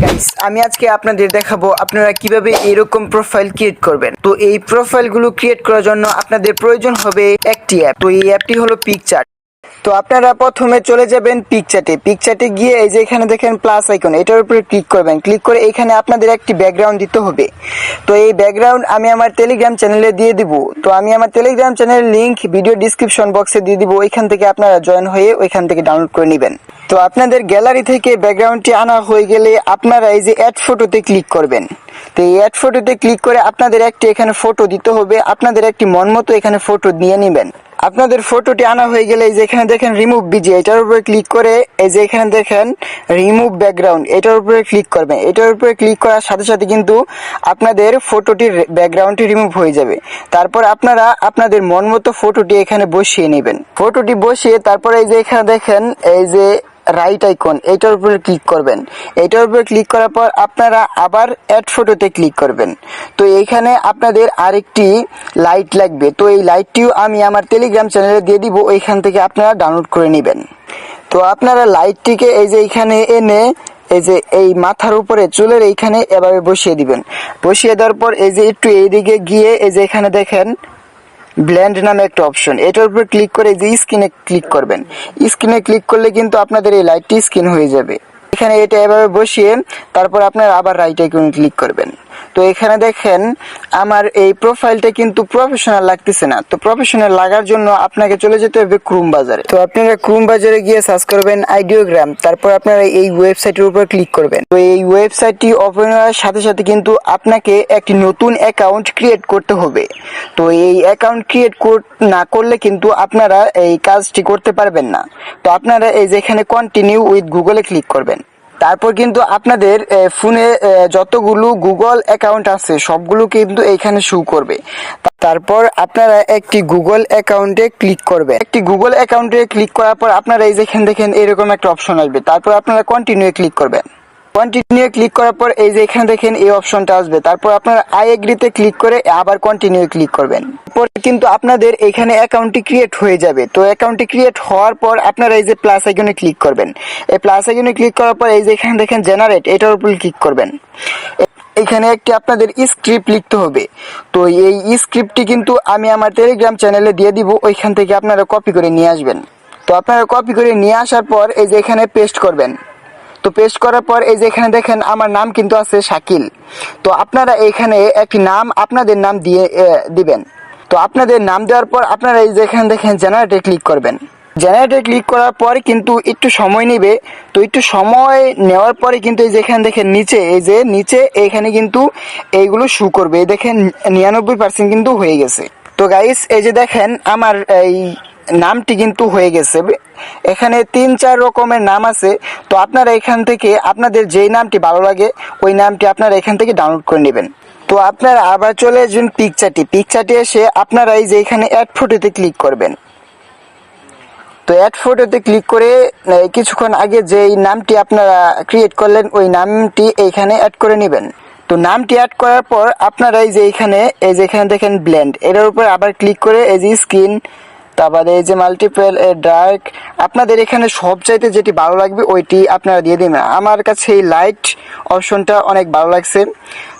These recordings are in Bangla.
গাইস আমি আজকে আপনাদের দেখাবো আপনারা কীভাবে এরকম প্রোফাইল ক্রিয়েট করবেন। তো এই প্রোফাইলগুলো ক্রিয়েট করার জন্য আপনাদের প্রয়োজন হবে একটি অ্যাপ তো এই অ্যাপটি হলো পিকচার তো আপনারা প্রথমে চলে যাবেন পিকচাটে পিকচাটে গিয়ে এই যে এখানে দেখেন প্লাস আইকন এটার উপরে ক্লিক করবেন। ক্লিক করে এখানে আপনাদের একটি ব্যাকগ্রাউন্ড দিতে হবে। তো এই ব্যাকগ্রাউন্ড আমি আমার টেলিগ্রাম চ্যানেলে দিয়ে দিব। তো আমি আমার টেলিগ্রাম চ্যানেলের লিংক ভিডিও ডিসক্রিপশন বক্সে দিয়ে দিব। ওইখান থেকে আপনারা জয়েন হয়ে ওইখান থেকে ডাউনলোড করে নেবেন। তো আপনাদের গ্যালারি থেকে ব্যাকগ্রাউন্ডটি আনা হয়ে গেলে আপনারা এই যে অ্যাড ফটোতে ক্লিক করবেন। তো এই অ্যাড ফটোতে ক্লিক করে আপনাদের একটি এখানে ফটো দিতে হবে। আপনাদের একটি মন মতো এখানে ফটো নিয়ে নেবেন। আপনাদের ফটোটি আনা হয়ে গেলে এই যে এখানে দেখেন রিমুভ বিজি এটার উপরে ক্লিক করে এই যে এখানে দেখেন রিমুভ ব্যাকগ্রাউন্ড এটার উপরে ক্লিক করবেন। এটার উপরে ক্লিক করার সাথে সাথে কিন্তু আপনাদের ফটোটির ব্যাকগ্রাউন্ডটি রিমুভ হয়ে যাবে। তারপর আপনারা আপনাদের মন মতো ফটোটি এখানে বসিয়ে নেবেন। ফটোটি বসিয়ে তারপরে এই যে এখানে দেখেন, এই যে রাইট আইকন এটার উপরে ক্লিক করবেন। এটার উপরে ক্লিক করার পর আপনারা আবার অ্যাড ফটোতে ক্লিক করবেন। তো এইখানে আপনাদের আরেকটি লাইট লাগবে। তো এই লাইটটিও আমি আমার টেলিগ্রাম চ্যানেলে দিয়ে দিব, ওইখান থেকে আপনারা ডাউনলোড করে নেবেন। তো আপনারা লাইটটিকে এই যে এইখানে এনে, এই যে এই মাথার উপরে চুলের এইখানে এভাবে বসিয়ে দিবেন। বসিয়ে দেওয়ার পর এই যে একটু এইদিকে গিয়ে, এই যে এখানে দেখেন ব্ল্যান্ড নামে একটা অপশন এটার উপর ক্লিক করে যে স্ক্রিনে ক্লিক করবেন। স্ক্রিনে ক্লিক করলে কিন্তু আপনাদের এই লাইটটি স্ক্রিন হয়ে যাবে। এখানে এটা এভাবে বসিয়ে তারপর আপনার আবার রাইট আইকনে ক্লিক করবেন। তো এখানে দেখেন, আমার এই প্রোফাইলটা কিন্তু প্রফেশনাল লাগতেছে না। তো প্রফেশনাল লাগার জন্য আপনাকে চলে যেতে হবে ক্রুম বাজারে। তো আপনারা ক্রুম বাজারে গিয়ে সার্চ করবেন আইডিওগ্রাম তারপর আপনারা এই ওয়েবসাইটের উপর ক্লিক করবেন। তো এই ওয়েবসাইটটি ওপেন হওয়ার সাথে সাথে কিন্তু আপনাকে একটি নতুন অ্যাকাউন্ট ক্রিয়েট করতে হবে। তো এই অ্যাকাউন্ট ক্রিয়েট না করলে কিন্তু আপনারা এই কাজটি করতে পারবেন না। তো আপনারা এই যেখানে কন্টিনিউ উইথ গুগলে ক্লিক করবেন। তারপর কিন্তু আপনাদের ফোনে যতগুলো গুগল অ্যাকাউন্ট আছে, সবগুলো কিন্তু এইখানে শো করবে। তারপর আপনারা একটি গুগল অ্যাকাউন্টে ক্লিক করবে একটি গুগল অ্যাকাউন্টে ক্লিক করার পর আপনারা এই যেখানে দেখেন এরকম একটা অপশন আসবে। তারপর আপনারা কন্টিনিউ ক্লিক করবেন। কন্টিনিউ ক্লিক করার পর এই যে এখানে দেখেন এই অপশনটা আসবে। তারপর আপনারা আই এগ্রিতে ক্লিক করে আবার কন্টিনিউ ক্লিক করবেন। পরে কিন্তু আপনাদের এখানে অ্যাকাউন্টটি ক্রিয়েট হয়ে যাবে। তো অ্যাকাউন্টটি ক্রিয়েট হওয়ার পর আপনারা এই যে প্লাস আইকনে ক্লিক করবেন। এই প্লাস আইকনে ক্লিক করার পর এই যে এখানে দেখেন জেনারেট এটার উপর ক্লিক করবেন। এখানে একটি আপনাদের স্ক্রিপ্ট লিখতে হবে। তো এই স্ক্রিপ্টটি কিন্তু আমি আমার টেলিগ্রাম চ্যানেলে দিয়ে দিব, ওইখান থেকে আপনারা কপি করে নিয়ে আসবেন। তো আপনারা কপি করে নিয়ে আসার পর এই যে এখানে পেস্ট করবেন। তো পেশ করার পর এই যে এখানে দেখেন আমার নাম কিন্তু আছে শাকিল। তো আপনারা এখানে একটি নাম আপনাদের নাম দিয়ে দিবেন। তো আপনাদের নাম দেওয়ার পর আপনারা এই যে এখানে দেখেন জেনারেটে ক্লিক করবেন। জেনারেটে ক্লিক করার পর কিন্তু একটু সময় নেবে। তো একটু সময় নেওয়ার পরে কিন্তু এই যে এখানে দেখেন নিচে, এই যে নিচে এইখানে কিন্তু এইগুলো শু করবে। এই দেখেন নিরানব্বই পার্সেন্ট কিন্তু হয়ে গেছে। তো গাইস এই যে দেখেন আমার এই নামটি কিন্তু হয়ে গেছে। এখানে তিন, চার রকমের নাম আছে। তো আপনারা এখান থেকে আপনাদের যেই নামটি ভালো লাগে, ওই নামটি আপনারা এখান থেকে ডাউনলোড করে নেবেন। তো আপনারা আবার চলে আসবেন পিকচারটি পিকচারটি এসে আপনারা এই যে এখানে অ্যাড ফটোতে ক্লিক করবেন। তো অ্যাড ফটোতে ক্লিক করে কিছুক্ষণ আগে যেই নামটি আপনারা ক্রিয়েট করলেন, ওই নামটি এইখানে অ্যাড করে নেবেন। তো নামটি অ্যাড করার পর আপনারা এই যে এখানে, এই যে এখানে দেখেন ব্ল্যান্ড এটার উপর আবার ক্লিক করে এই যে স্ক্রিন তারপরে এই যে মাল্টিপল ডার্ক আপনাদের এখানে সব চাইতে যেটি ভালো লাগবে ওইটি আপনারা দিয়ে দিবেন। আমার কাছে এই লাইট অপশনটা অনেক ভালো লাগছে।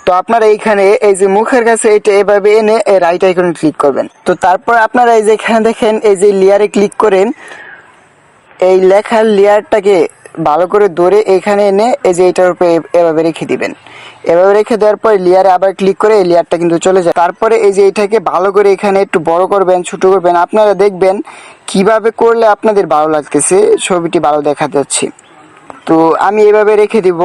তো আপনারা এইখানে এই যে মুখের কাছে এটা এভাবে এনে রাইট আইকনে ক্লিক করবেন। তো তারপর আপনারা এই যে এখানে দেখেন, এই যে লেয়ারে ক্লিক করেন, এই লেখার লেয়ারটাকে ভালো করে ধরে এখানে এনে এই যে এটার উপরে এভাবে রেখে দিবেন। এভাবে রেখে দেওয়ার পর লেয়ারে আবার ক্লিক করে এই লেয়ারটা কিন্তু চলে যায়। তারপরে এই যে এটাকে ভালো করে এখানে একটু বড় করবেন, ছোট করবেন, আপনারা দেখবেন কীভাবে করলে আপনাদের ভালো লাগতেছে, ছবিটি ভালো দেখা যাচ্ছে। তো আমি এভাবে রেখে দিব।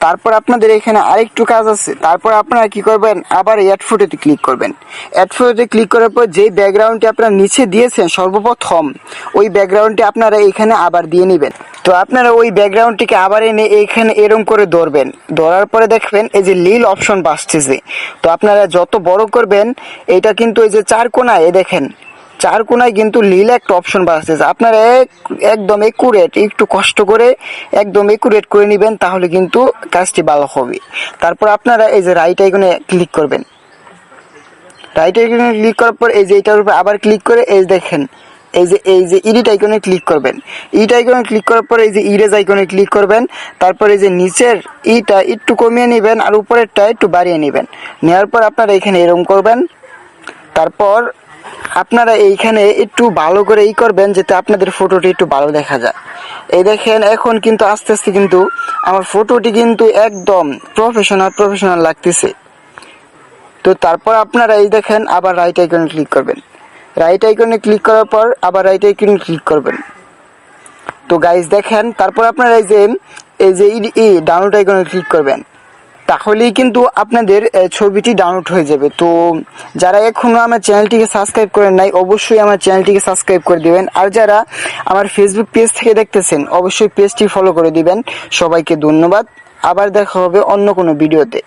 তারপর আপনাদের এখানে আরেকটু কাজ আছে। তারপর আপনারা কি করবেন? আবার অ্যাড ফটোতে ক্লিক করবেন। অ্যাড ফটোতে ক্লিক করার পর যেই ব্যাকগ্রাউন্ডটি আপনারা নিচে দিয়েছেন, সর্বপ্রথম ওই ব্যাকগ্রাউন্ডটি আপনারা এখানে আবার দিয়ে নেবেন। তো আপনারা ওই ব্যাকগ্রাউন্ডটিকে আবার এনে এইখানে এরম করে ধরবেন। ধরার পরে দেখবেন এই যে লীল অপশন বাসতেছে। তো আপনারা যত বড় করবেন এটা কিন্তু এই যে চার কোনায়, এ দেখেন, চার কোনায় কিন্তু লীল একটা অপশন বাড়তেছে আপনারা এক- একদম একুরেট একটু কষ্ট করে একদম একুরেট করে নেবেন, তাহলে কিন্তু কাজটি ভালো হবে। তারপর আপনারা এই যে রাইট আইকনে ক্লিক করবেন। রাইট আইকনে ক্লিক করার পর এই যে এটার উপর আবার ক্লিক করে, এই দেখেন এই যে এই যে ইডিট আইকনে ক্লিক করবেন। ইট আইকনে ক্লিক করার পরে এই যে ইরেজ আইকনে ক্লিক করবেন। তারপরে এই যে নিচের ইটা একটু কমিয়ে নেবেন আর উপরেরটা একটু বাড়িয়ে নেবেন। নেওয়ার পর আপনারা এখানে এরকম করবেন। তারপর আপনারা এইখানে একটু ভালো করে ই করবেন যাতে আপনাদের ফটোটি একটু ভালো দেখা যায়। এই দেখেন, এখন কিন্তু আস্তে আস্তে কিন্তু আমার ফটোটি কিন্তু একদম প্রফেশনাল প্রফেশনাল লাগতেছে। তো তারপর আপনারা এই দেখেন, আবার রাইট আইকনে ক্লিক করবেন। রাইট আইকনে ক্লিক করার পর আবার রাইট আইকনে ক্লিক করবেন। তো গাইজ দেখেন, তারপর আপনারা এই যে এই যে ই ডাউনলোড আইকনে ক্লিক করবেন, তাহলেই কিন্তু আপনাদের ছবিটি ডাউনলোড হয়ে যাবে। তো যারা এখনও আমার চ্যানেলটিকে সাবস্ক্রাইব করেন নাই, অবশ্যই আমার চ্যানেলটিকে সাবস্ক্রাইব করে দিবেন। আর যারা আমার ফেসবুক পেজ থেকে দেখতেছেন, অবশ্যই পেজটি ফলো করে দিবেন। সবাইকে ধন্যবাদ। আবার দেখা হবে অন্য কোনো ভিডিওতে